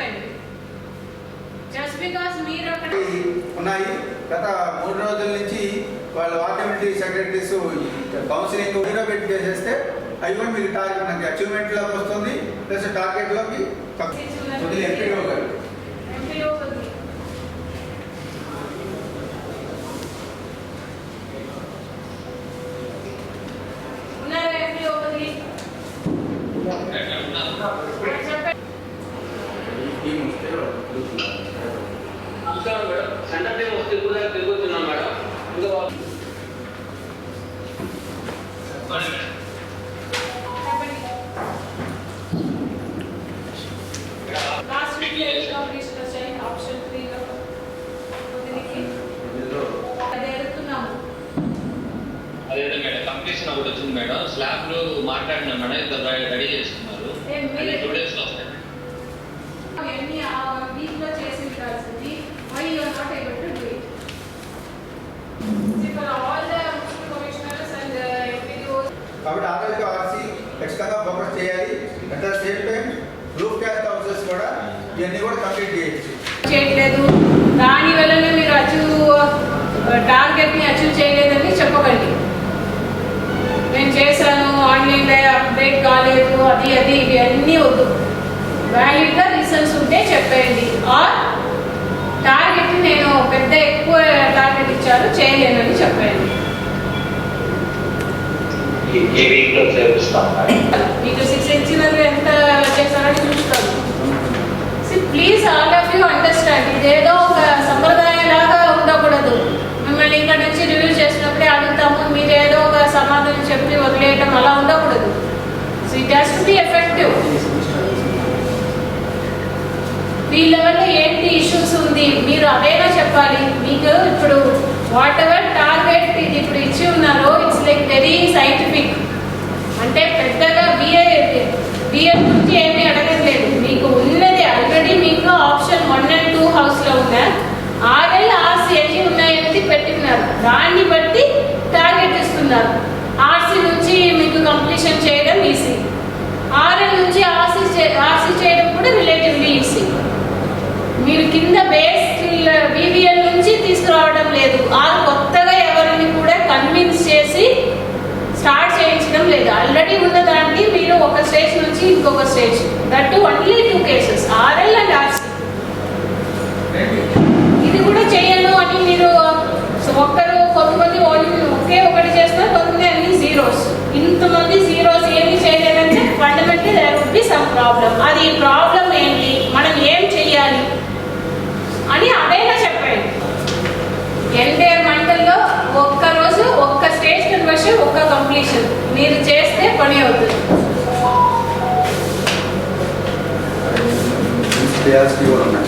చెప్పండి just because మీరు అక్కడ ఉన్నాయి. గత మూడు రోజుల నుంచి వాళ్ళ వార్డమిటీ సెక్రటరీస్ కౌన్సిలింగ్ పెట్టి చేసేస్తే అవి కూడా మీకు టార్గెట్ మనకి అచీవ్మెంట్లోకి వస్తుంది ప్లస్ టార్గెట్లోకి కొద్దిగా ఎంపీఓ గారు. ఉన్నారా ఎంపీఓ మేడం. సెంటర్ టీం వస్తే కూడా తిరుగుతున్నాం మేడం. ఇంకా లాస్ట్ వీక్ ఆప్షన్ త్రీలో అది మేడం కంప్లీషన్ ఒకటి వచ్చింది మేడం. స్లాబ్లో మాట్లాడినాం మేడం ఇద్దరు రెడీ చేస్తున్నారు కాబట్టి ఆర్ఎల్కి ఆర్సీ ఖచ్చితంగా ఫోకస్ చేయాలి. At the same time group caste houses కూడా ఇవన్నీ కూడా కంప్లీట్ చేయొచ్చు. చేయట్లేదు దాని వల్లనే మీరు అచీవ్ టార్గెట్ని అచీవ్ చేయలేదని చెప్పకండి. నేను చేశాను ఆన్లైన్లో అప్డేట్ కాలేదు అది అది ఇవన్నీ వద్దు. వ్యాలిడ్గా రీజన్స్ ఉంటే చెప్పేయండి. ఆర్ టార్గెట్ నేను పెద్ద ఎక్కువ టార్గెట్ ఇచ్చారు చేయలేనని చెప్పేయండి. ఈ వీక్లో చేపిస్తాం మీకు సిక్స్ ఇచ్చినవి ఎంత చేశారని చూస్తాను. Please all of you understand ఇదేదో ఒక సంప్రదాయం లాగా ఉండకూడదు. మిమ్మల్ని ఇక్కడ నుంచి రివ్యూ చేసినప్పుడే అడుగుతాము. మీరు ఏదో ఒక సమాధానం చెప్పి వదిలేయటం అలా ఉండకూడదు. So it has to be effective మీ లెవెల్లో ఏంటి ఇష్యూస్ ఉంది? మీరు అదేనా చెప్పాలి? మీకు ఇప్పుడు వాట్ ఎవర్ టార్గెట్ ఇది ఇప్పుడు ఉన్న ఆర్ఎల్ ఆర్సీ ఎన్ని ఉన్నాయనేది పెట్టిన్నారు దాన్ని బట్టి టార్గెట్ ఇస్తున్నారు. ఆర్సీ నుంచి మీకు కంప్లీషన్ చేయడం ఈజీ ఆర్ఎల్ నుంచి ఆర్సీ ఆర్సీ చేయడం కూడా రిలేటివ్లీ ఈజీ మీరు కింద బేస్ బీవీఎల్ నుంచి తీసుకురావడం లేదు. ఆ కొత్తగా ఎవరిని కూడా కన్విన్స్ చేసి స్టార్ట్ చేయించడం లేదు. ఆల్రెడీ ఉన్న దానికి మీరు ఒక స్టేజ్ నుంచి ఇంకొక stage that only two cases RL and RC ఇది కూడా చేయను అని మీరు సో ఒక్కరు కొంతమంది ఓన్లీ ఒకే ఒకటి చేస్తున్నారు కొంతమంది అన్ని జీరోస్ ఇంతమంది జీరోస్ ఏమి చేయలేదంటే fundamentally there would be some problem అది ప్రాబ్లం ఏంటి? మనం ఏం చెయ్యాలి? అని అదైనా చెప్పండి ఎన్టీఆర్ మంటల్లో ఒక్క రోజు ఒక్క స్టేజ్ కన్వర్షన్ ఒక్క కంప్లీషన్ మీరు చేస్తే పని అవుతుంది. చేయాల్సి కూడా ఉన్నాయి